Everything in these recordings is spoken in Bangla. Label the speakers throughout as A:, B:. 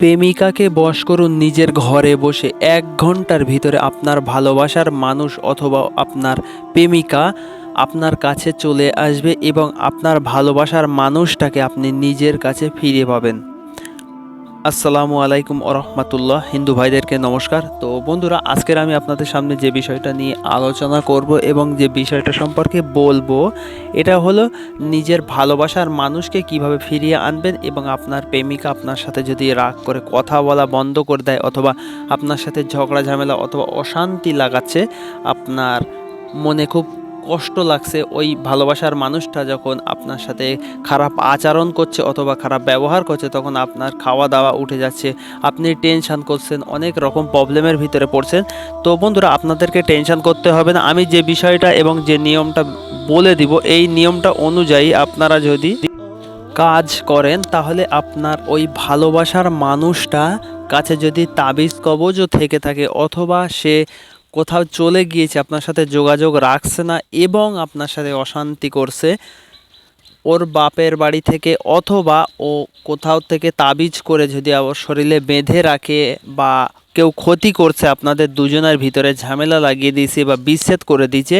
A: প্রেমিকাকে বশ করুন নিজের ঘরে বসে। এক ঘণ্টার ভিতরে আপনার ভালোবাসার মানুষ অথবা আপনার প্রেমিকা আপনার কাছে চলে আসবে এবং আপনার ভালোবাসার মানুষটাকে আপনি নিজের কাছে ফিরে পাবেন। আসসালামু আলাইকুম রহমতুল্লাহ হিন্দু ভাইদেরকে নমস্কার। তো বন্ধুরা, আজকের আমি আপনাদের সামনে যে বিষয়টা নিয়ে আলোচনা করব এবং যে বিষয়টা সম্পর্কে বলব, এটা হলো নিজের ভালোবাসার মানুষকে কীভাবে ফিরিয়ে আনবেন এবং আপনার প্রেমিকা আপনার সাথে যদি রাগ করে কথা বলা বন্ধ করে দেয় অথবা আপনার সাথে ঝগড়া, ঝামেলা অথবা অশান্তি লাগাচ্ছে, আপনার মনে খুব কষ্ট লাগছে ওই ভালোবাসার মানুষটা যখন আপনার সাথে খারাপ আচরণ করছে অথবা খারাপ ব্যবহার করছে, তখন আপনার খাওয়া দাওয়া উঠে যাচ্ছে, আপনি টেনশান করছেন, অনেক রকম প্রবলেমের ভিতরে পড়ছেন। তো বন্ধুরা, আপনাদেরকে টেনশান করতে হবে না। আমি যে বিষয়টা এবং যে নিয়মটা বলে দিব, এই নিয়মটা অনুযায়ী আপনারা যদি কাজ করেন, তাহলে আপনার ওই ভালোবাসার মানুষটা কাছে যদি তাবিজ কবজও থেকে থাকে, অথবা সে কোথাও চলে গিয়েছে, আপনার সাথে যোগাযোগ রাখছে না এবং আপনার সাথে অশান্তি করছে, ওর বাপের বাড়ি থেকে অথবা ও কোথাও থেকে তাবিজ করে যদি ওর শরীরে বেঁধে রাখে বা কেউ ক্ষতি করছে, আপনাদের দুজনের ভিতরে ঝামেলা লাগিয়ে দিয়েছে বা বিচ্ছেদ করে দিয়েছে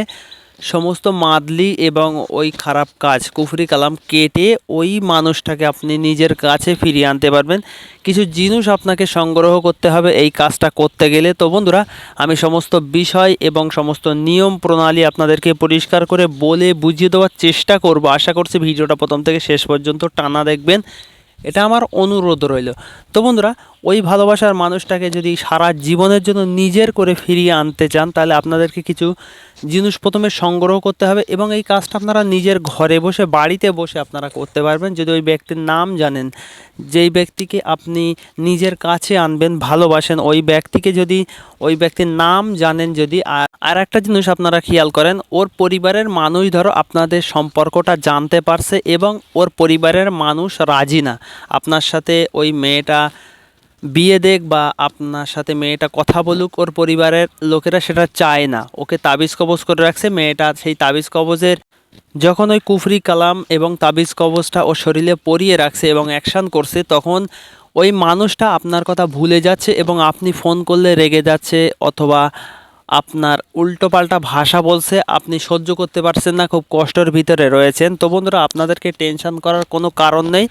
A: সমস্ত মাদলি এবং ওই খারাপ কাজ, কুফরি কালাম কেটে ওই মানুষটাকে আপনি নিজের কাছে ফিরিয়ে আনতে পারবেন। কিছু জিনিস আপনাকে সংগ্রহ করতে হবে এই কাজটা করতে গেলে। তো বন্ধুরা, আমি সমস্ত বিষয় এবং সমস্ত নিয়ম প্রণালী আপনাদেরকে পরিষ্কার করে বলে বুঝিয়ে দেওয়ার চেষ্টা করব। আশা করছি ভিডিওটা প্রথম থেকে শেষ পর্যন্ত টানা দেখবেন। এটা আমার অনুরোধ রইল। তো বন্ধুরা, ওই ভালোবাসার মানুষটাকে যদি সারা জীবনের জন্য নিজের করে ফিরিয়ে আনতে চান, তাহলে আপনাদেরকে কিছু জিনিস প্রথমে সংগ্রহ করতে হবে এবং এই কাজটা আপনারা নিজের ঘরে বসে, বাড়িতে বসে আপনারা করতে পারবেন। যদি ওই ব্যক্তির নাম জানেন, যেই ব্যক্তিকে আপনি নিজের কাছে আনবেন, ভালোবাসেন, ওই ব্যক্তিকে যদি, ওই ব্যক্তির নাম জানেন যদি, আর আর একটা জিনিস আপনারা খেয়াল করেন, ওর পরিবারের মানুষ ধরো আপনাদের সম্পর্কটা জানতে পারছে এবং ওর পরিবারের মানুষ রাজি না। আপনার সাথে ওই মেয়েটা বিয়ে দেখ বা আপনার সাথে মেয়েটা কথা বলুক, ওর পরিবারের লোকেরা সেটা চায় না। ওকে তাবিজ কবজ করে রাখছে, মেয়েটা সেই তাবিজ কবজের যখন ওই কুফরি কালাম এবং তাবিজ কবজটা ওর শরীরে পরিয়ে রাখছে এবং অ্যাকশান করছে, তখন ওই মানুষটা আপনার কথা ভুলে যাচ্ছে এবং আপনি ফোন করলে রেগে যাচ্ছে অথবা আপনার উল্টোপাল্টা ভাষা বলছে, আপনি সহ্য করতে পারছেন না, খুব কষ্টের ভিতরে রয়েছেন। তো বন্ধুরা, আপনাদেরকে টেনশন করার কোনো কারণ নেই।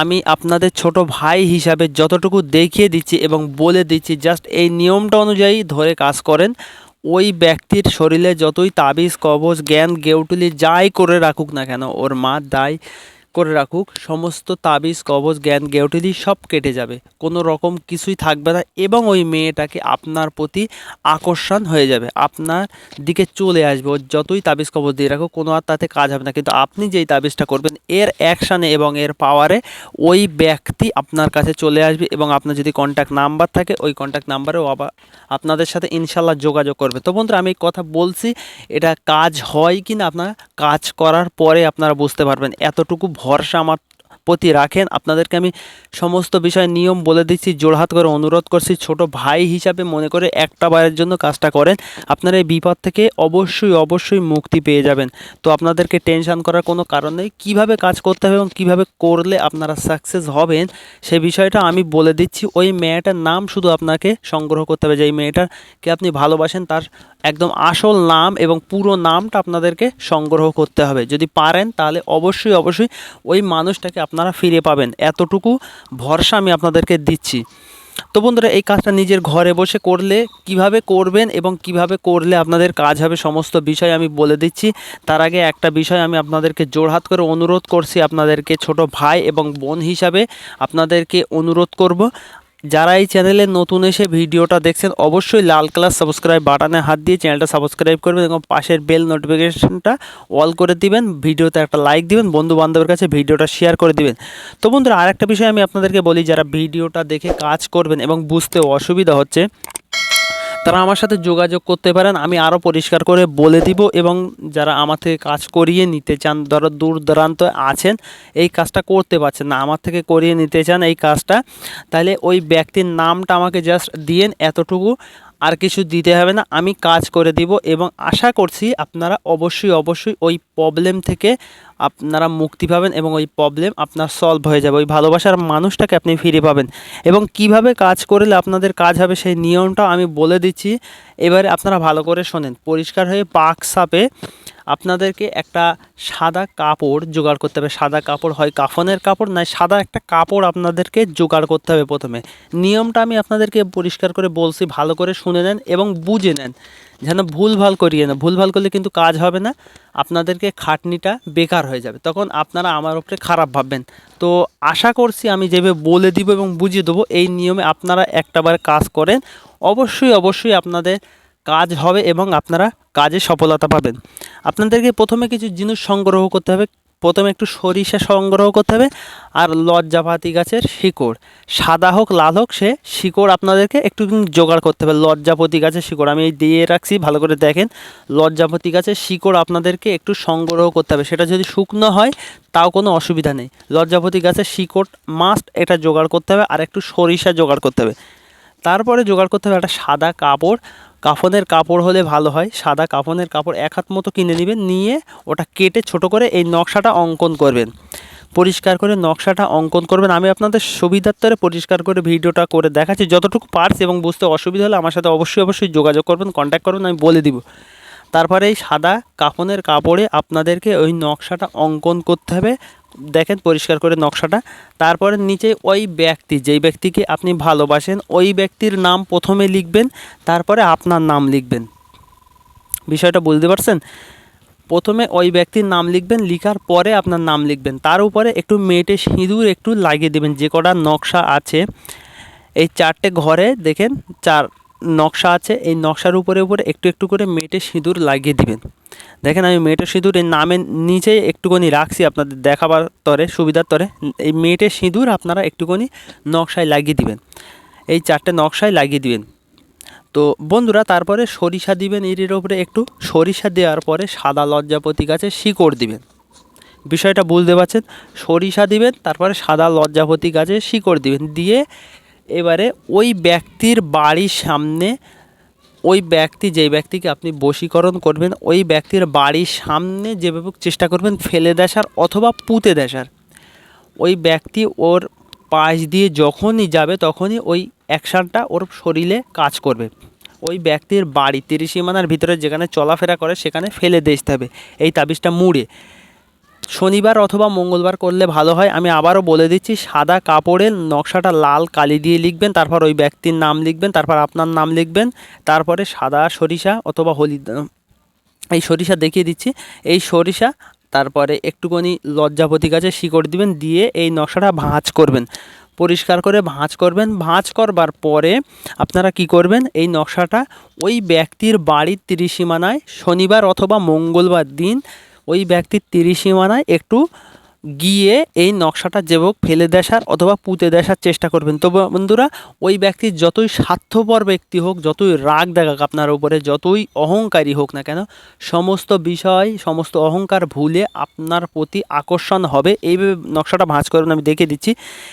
A: আমি আপনাদের ছোট ভাই হিসাবে যতটুকু দেখিয়ে দিচ্ছি এবং বলে দিচ্ছি জাস্ট এই নিয়মটা অনুযায়ী ধরে কাজ করেন। ওই ব্যক্তির শরীরে যতই তাবিজ, কবজ, জ্ঞান, গেউটুলি যাই করে রাখুক না কেন, ওর মা দায়। করে রাখুক, সমস্ত তাবিজ, কবজ, জ্ঞান গেউটিলি সব কেটে যাবে। কোনো রকম কিছুই থাকবে না এবং ওই মেয়েটাকে আপনার প্রতি আকর্ষণ হয়ে যাবে। আপনার দিকে চলে আসবে। ও যতই তাবিজ, কবজ দিয়ে রাখুক, কোনো আর তাতে কাজ হবে না। কিন্তু আপনি যেই তাবিজটা করবেন, এর অ্যাকশানে এবং এর পাওয়ারে ওই ব্যক্তি আপনার কাছে চলে আসবে এবং আপনার যদি কন্ট্যাক্ট নাম্বার থাকে, ওই কন্ট্যাক্ট নাম্বারেও আবার আপনাদের সাথে ইনশাল্লাহ যোগাযোগ করবে। তো বন্ধুরা, আমি কথা বলছি, এটা কাজ হয় কি না আপনারা, কাজ করার পরে আপনারা বুঝতে পারবেন। এতটুকু ভরসা আমার প্রতি রাখেন। আপনাদেরকে আমি সমস্ত বিষয় নিয়ম বলে দিচ্ছি জোড়হাত করে অনুরোধ করছি। ছোট ভাই হিসাবে মনে করে একটা বারের জন্য কাজটা করেন। আপনারা এই বিপদ থেকে অবশ্যই অবশ্যই মুক্তি পেয়ে যাবেন। তো আপনাদেরকে টেনশন করার কোনো কারণ নেই। কীভাবে কাজ করতে হবে এবং কীভাবে করলে আপনারা সাকসেস হবেন, সে বিষয়টা আমি বলে দিচ্ছি। ওই মেয়েটার নাম শুধু আপনাকে সংগ্রহ করতে হবে। যে এই মেয়েটাকে আপনি ভালোবাসেন, তার একদম আসল নাম এবং পুরো নামটা আপনাদেরকে সংগ্রহ করতে হবে। যদি পারেন, তাহলে অবশ্যই অবশ্যই ওই মানুষটাকে আপনারা ফিরে পাবেন। এতটুকু ভরসা আমি আপনাদেরকে দিচ্ছি। তো বন্ধুরা, এই কাজটা নিজের ঘরে বসে করলে কীভাবে করবেন এবং কীভাবে করলে আপনাদের কাজ হবে সমস্ত বিষয় আমি বলে দিচ্ছি। তার আগে একটা বিষয় আমি আপনাদেরকে জোড়হাত করে অনুরোধ করছি আপনাদেরকে, ছোট ভাই এবং বোন হিসাবে আপনাদেরকে অনুরোধ করব। যারা এই চ্যানেলে নতুন এসে ভিডিওটা দেখছেন, অবশ্যই লাল কালার সাবস্ক্রাইব বাটনে হাত দিয়ে চ্যানেলটা সাবস্ক্রাইব করবেন এবং পাশের বেল নোটিফিকেশনটা অল করে দিবেন। ভিডিওতে একটা লাইক দিবেন বন্ধু বান্ধবের কাছে ভিডিওটা শেয়ার করে দিবেন। তো বন্ধুরা, আরেকটা বিষয় আমি আপনাদেরকে বলি, যারা ভিডিওটা দেখে কাজ করবেন এবং বুঝতে অসুবিধা হচ্ছে তারা আমার সাথে যোগাযোগ করতে পারেন, আমি আরও পরিষ্কার করে বলে দিব এবং যারা আমার থেকে কাজ করিয়ে নিতে চান, ধরো দূর দূরান্ত আছেন, এই কাজটা করতে পারছেন না, আমার থেকে করিয়ে নিতে চান এই কাজটা, তাহলে ওই ব্যক্তির নামটা আমাকে জাস্ট দিয়েন, এতটুকু। আর কিছু দিতে হবে না, আমি কাজ করে দিব এবং আশা করছি আপনারা অবশ্যই অবশ্যই ওই প্রবলেম থেকে আপনারা মুক্তি পাবেন এবং ওই প্রবলেম আপনার সলভ হয়ে যাবে। ওই ভালোবাসার মানুষটাকে আপনি ফিরে পাবেন। এবং কীভাবে কাজ করলে আপনাদের কাজ হবে সেই নিয়মটা আমি বলে দিচ্ছি। এবারে আপনারা ভালো করে শোনেন। পরিষ্কার হয়ে পাক সাপে আপনাদেরকে একটা সাদা কাপড় জোগাড় করতে হবে। সাদা কাপড় হয় কাফনের কাপড় নয় সাদা একটা কাপড় আপনাদেরকে জোগাড় করতে হবে প্রথমে। নিয়মটা আমি আপনাদেরকে পরিষ্কার করে বলছি, ভালো করে শুনে নেন এবং বুঝে নেন। যেন ভুলভাল করিয়ে না, ভুলভাল করলে কিন্তু কাজ হবে না। আপনাদেরকে খাটনিটা বেকার হয়ে যাবে। তখন আপনারা আমার উপরে খারাপ ভাববেন। তো আশা করছি আমি যেভাবে বলে দিব এবং বুঝিয়ে দেবো, এই নিয়মে আপনারা একটাবার কাজ করেন। অবশ্যই অবশ্যই আপনাদের কাজ হবে এবং আপনারা কাজে সফলতা পাবেন। আপনাদেরকে প্রথমে কিছু জিনিস সংগ্রহ করতে হবে। প্রথমে একটু সরিষা সংগ্রহ করতে হবে আর লজ্জাপাতি গাছের শিকড়। সাদা হোক, লাল হোক, সে শিকড় আপনাদেরকে একটু জোগাড় করতে হবে। লজ্জাপতি গাছের শিকড় আমি দিয়ে রাখছি, ভালো করে দেখেন। লজ্জাপতি গাছের শিকড় আপনাদেরকে একটু সংগ্রহ করতে হবে। সেটা যদি শুকনো হয়, তাও কোনো অসুবিধা নেই। লজ্জাপতি গাছের শিকড় মাস্ট এটা জোগাড় করতে হবে আর একটু সরিষা জোগাড় করতে হবে। তারপরে জোগাড় করতে হবে একটা সাদা কাপড়। কাফনের কাপড় হলে ভালো হয়। সাদা কাফনের কাপড় এক হাত মতো কিনে নেবেন, নিয়ে ওটা কেটে ছোট করে এই নকশাটা অঙ্কন করবেন। পরিষ্কার করে নকশাটা অঙ্কন করবেন। আমি আপনাদের সুবিধার্থে পরিষ্কার করে ভিডিওটা করে দেখাচ্ছি। যতটুকু পারছি এবং বুঝতে অসুবিধা হলে আমার সাথে অবশ্যই অবশ্যই যোগাযোগ করবেন কন্ট্যাক্ট করবেন, আমি বলে দিব। তারপরে এই সাদা কাফনের কাপড়ে আপনাদেরকে ওই নকশাটা অঙ্কন করতে হবে। দেখেন পরিষ্কার করে নকশাটা। তারপরে নিচে ওই ব্যক্তি, যেই ব্যক্তিকে আপনি ভালোবাসেন, ওই ব্যক্তির নাম প্রথমে লিখবেন, তারপরে আপনার নাম লিখবেন। বিষয়টা বুঝতে পারছেন? প্রথমে ওই ব্যক্তির নাম লিখবেন, লিখার পরে আপনার নাম লিখবেন। তার উপরে একটু মেটে সিঁদুর একটু লাগিয়ে দেবেন, যে কটা নকশা আছে। এই চারটে ঘরে দেখেন, চার নকশা আছে, এই নকশার উপরে উপরে একটু একটু করে মেটে সিঁদুর লাগিয়ে দিবেন। দেখেন আমি মেটে সিঁদুর এই নামের নিচে একটুখানি রাখছি আপনাদের দেখাবার তরে, সুবিধার তরে। এই মেটে সিঁদুর আপনারা একটুখানি নকশায় লাগিয়ে দিবেন। এই চারটে নকশায় লাগিয়ে দিবেন। তো বন্ধুরা, তারপরে সরিষা দিবেন এর উপরে একটু। সরিষা দেওয়ার পরে সাদা লজ্জাপতি গাছে শিকড় দিবেন। বিষয়টা বুঝতে পারছেন? সরিষা দিবেন, তারপরে সাদা লজ্জাপতি গাছে শিকড় দিবেন। দিয়ে এবারে ওই ব্যক্তির বাড়ির সামনে, ওই ব্যক্তি যেই ব্যক্তিকে আপনি বশীকরণ করবেন, ওই ব্যক্তির বাড়ির সামনে যেভাবে চেষ্টা করবেন ফেলে দেশার অথবা পুঁতে দেশার, ওই ব্যক্তি ওর পাশ দিয়ে যখনই যাবে তখনই ওই অ্যাকশানটা ওর শরীরে কাজ করবে। ওই ব্যক্তির বাড়ি তিরিসীমানার ভিতরে যেখানে চলাফেরা করে সেখানে ফেলে দিতে হবে। এই তাবিজটা মুড়ে। শনিবার অথবা মঙ্গলবার করলে ভালো হয়। আমি আবারও বলে দিচ্ছি, সাদা কাপড়ের নকশাটা লাল কালি দিয়ে লিখবেন, তারপর ওই ব্যক্তির নাম লিখবেন, তারপর আপনার নাম লিখবেন, তারপরে সাদা সরিষা অথবা হলি এই সরিষা দেখিয়ে দিচ্ছি। এই সরিষা, তারপরে একটুখানি লজ্জাপতি গাছে শিকড় দিবেন, দিয়ে এই নকশাটা ভাঁজ করবেন। পরিষ্কার করে ভাঁজ করবেন। ভাঁজ করবার পরে আপনারা কি করবেন, এই নকশাটা ওই ব্যক্তির বাড়ির ত্রিসীমানায় শনিবার অথবা মঙ্গলবার দিন ওই ব্যক্তির ত্রিসীমানায় একটু গিয়ে এই নকশাটা যেবক ফেলে দেশার অথবা পুঁতে দেশার চেষ্টা করবেন। তো বন্ধুরা, ওই ব্যক্তির যতই স্বার্থপর ব্যক্তি হোক, যতই রাগ দেখাক আপনার উপরে, যতই অহংকারী হোক না কেন, সমস্ত বিষয়, সমস্ত অহংকার ভুলে আপনার প্রতি আকর্ষণ হবে। এইভাবে নকশাটা ভাঁজ করবেন আমি দেখে দিচ্ছি।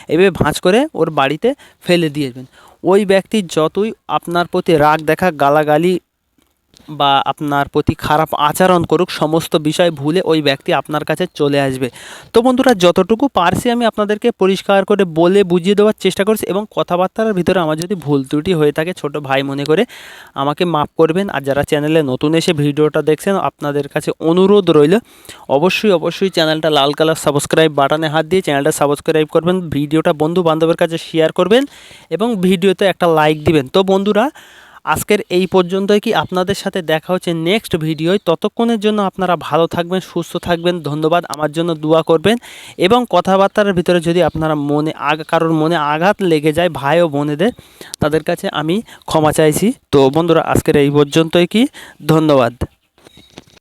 A: এইভাবে ভাঁজ করে ওর বাড়িতে ফেলে দিয়েবেন ওই ব্যক্তির যতই আপনার প্রতি রাগ দেখা গালাগালি বা আপনার প্রতি খারাপ আচরণ করুক, সমস্ত বিষয় ভুলে ওই ব্যক্তি আপনার কাছে চলে আসবে। তো বন্ধুরা, যতটুকু পারছি আমি আপনাদেরকে পরিষ্কার করে বলে বুঝিয়ে দেওয়ার চেষ্টা করছি এবং কথাবার্তার ভিতরে আমার যদি ভুল ত্রুটি হয়ে থাকে, ছোট ভাই মনে করে আমাকে মাফ করবেন। আর যারা চ্যানেলে নতুন এসে ভিডিওটা দেখছেন, আপনাদের কাছে অনুরোধ রইল, অবশ্যই অবশ্যই চ্যানেলটা লাল কালার সাবস্ক্রাইব বাটনে হাত দিয়ে চ্যানেলটা সাবস্ক্রাইব করবেন, ভিডিওটা বন্ধু বান্ধবের কাছে শেয়ার করবেন এবং ভিডিওতে একটা লাইক দিবেন। তো বন্ধুরা আজকের এই পর্যন্তই কি আপনাদের সাথে দেখা হচ্ছে নেক্সট ভিডিওয়। ততক্ষণের জন্য আপনারা ভালো থাকবেন, সুস্থ থাকবেন, ধন্যবাদ। আমার জন্য দোয়া করবেন। এবং কথাবার্তার ভিতরে যদি আপনারা মনে আগা, কারোর মনে আঘাত লেগে যায়, ভাই ও বোনেদের, তাদের কাছে আমি ক্ষমা চাইছি। তো বন্ধুরা, আজকের এই পর্যন্তই কি? ধন্যবাদ।